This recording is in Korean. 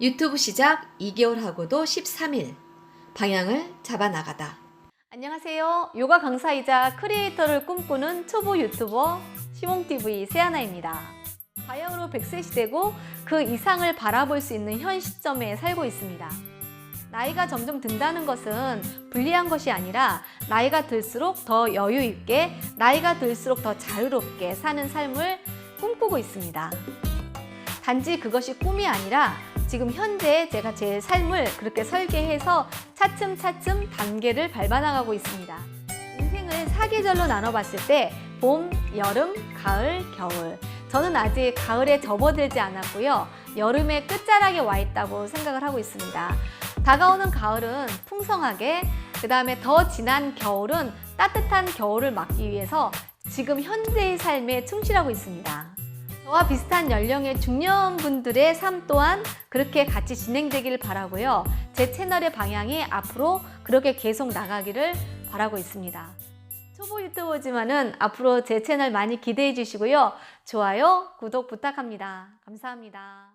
유튜브 시작 2개월 하고도 13일. 방향을 잡아 나가다. 안녕하세요. 요가 강사이자 크리에이터를 꿈꾸는 초보 유튜버 시몽TV 세아나입니다. 바야흐로 100세 시대고 그 이상을 바라볼 수 있는 현 시점에 살고 있습니다. 나이가 점점 든다는 것은 불리한 것이 아니라 나이가 들수록 더 여유 있게, 나이가 들수록 더 자유롭게 사는 삶을 꿈꾸고 있습니다. 단지 그것이 꿈이 아니라 지금 현재 제가 제 삶을 그렇게 설계해서 차츰차츰 단계를 밟아나가고 있습니다. 인생을 사계절로 나눠봤을 때 봄, 여름, 가을, 겨울. 저는 아직 가을에 접어들지 않았고요. 여름의 끝자락에 와 있다고 생각을 하고 있습니다. 다가오는 가을은 풍성하게, 그 다음에 더 지난 겨울은 따뜻한 겨울을 맞기 위해서 지금 현재의 삶에 충실하고 있습니다. 저와 비슷한 연령의 중년분들의 삶 또한 그렇게 같이 진행되기를 바라고요. 제 채널의 방향이 앞으로 그렇게 계속 나가기를 바라고 있습니다. 초보 유튜버지만은 앞으로 제 채널 많이 기대해 주시고요. 좋아요, 구독 부탁합니다. 감사합니다.